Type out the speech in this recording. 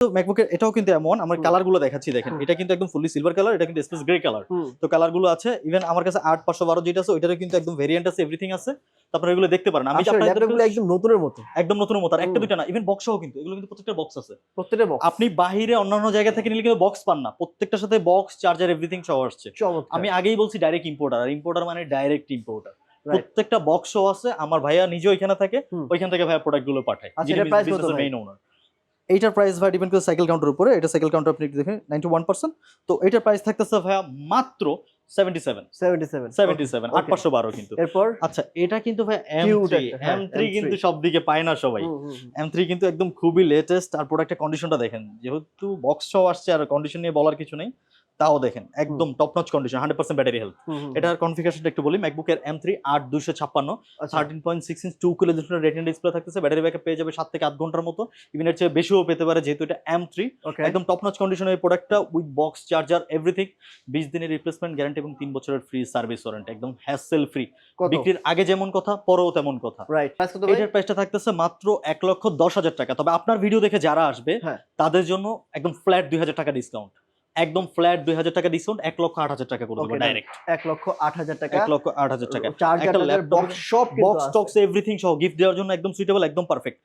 ম্যাকবুকের এটাও কিন্তু এমন আমার কালারগুলো দেখাচ্ছি দেখেন। এটা কিন্তু একদম ফুললি সিলভার কালার এটা কিন্তু স্পেস গ্রে কালার তো কালারগুলো আছে ইভেন আমার কাছে আট পাঁচশো বারো যেটা আছে ওইটারও কিন্তু একদম ভেরিয়েন্ট আছে এভরিথিং আছে। আপনারা এগুলো দেখতে পারেন। আমি একদম নতুনের মতো। একদম নতুন মতো আর একটা। দুইটা না ইভেন বক্সও কিন্তু এগুলো কিন্তু প্রত্যেকটা বক্স আছে। প্রত্যেকটা বক্স আপনি বাহিরে অন্যান্য জায়গা থেকে নিলে কিন্তু বক্স পান না। প্রত্যেকটার সাথে বক্স চার্জার এভরিথিং সহ আসছে। আমি আগেই বলছি ডাইরেক্ট ইম্পোর্টার আর ইম্পোর্টার মানে ডাইরেক্ট ইম্পোর্টার. প্রত্যেকটা বক্সও আছে আমার ভাইয়া নিজে ওইখানে থাকে ওইখান থেকে ভাইয়া প্রোডাক্টগুলো পাঠায়। আচ্ছা? মেইন ওনার এইটার প্রাইস ভাই ডিপেন্ড করে সাইকেল কাউন্টার উপরে এটা সাইকেল কাউন্টার আপনি দেখেন নাইনটি ওয়ান পার্সেন্ট তো এটার প্রাইস থাকতেছে ভাইয়া মাত্র seventy seven seventy seven seventy seven আট. পাঁচশো বারো কিন্তু। এরপর? আচ্ছা এটা কিন্তু ভাই M three M three M3 কিন্তু সব দিকে পায় না সবাই। এম থ্রি কিন্তু একদম খুবই লেটেস্ট আর প্রোডাক্টের কন্ডিশনটা দেখেন যেহেতু বক্স সহ আসছে আর কন্ডিশন নিয়ে বলার কিছু নেই। তাও দেখেন একদম top notch condition hundred percent battery health এটার কনফিগারেশনটা একটু বলি ম্যাকবুকের এম থ্রি আট দুশো ছাপ্পান্ন thirteen point six inch two kilo retina display থাকতেছে ব্যাটারি ব্যাকআপ পেয়ে যাবে সাত থেকে আট ঘণ্টার মতো ইভেন এর চেয়ে বেশিও পেতে পারে যেহেতু এটা এম থ্রি একদম টপ নচ কন্ডিশনের এই প্রোডাক্টটা উইথ বক্স চার্জার এভরিথিং বিশ দিনের রিপ্লেসমেন্ট গ্যারান্টি এবং তিন বছরের ফ্রি সার্ভিস ওয়ারেন্ট একদম হ্যাসেল ফ্রি বিক্রির আগে যেমন কথা পরেও তেমন কথা। রাইট এটার প্রাইসটা থাকতেছে মাত্র এক লক্ষ দশ হাজার টাকা। তবে আপনার ভিডিও দেখে যারা আসবে হ্যাঁ। তাদের জন্য একদম ফ্ল্যাট দুই হাজার টাকা ডিসকাউন্ট একদম ফ্ল্যাট দুই হাজার টাকা ডিসকাউন্ট এক লক্ষ আট হাজার টাকা করে দেবো ডাইরেক্ট এক লক্ষ আট হাজার টাকা। এক লক্ষ আট হাজার টাকা। চার্জার একটা laptop সব বক্স টক্স এভরিথিং সহ গিফট দেওয়ার জন্য একদম সুইটেবল একদম পারফেক্ট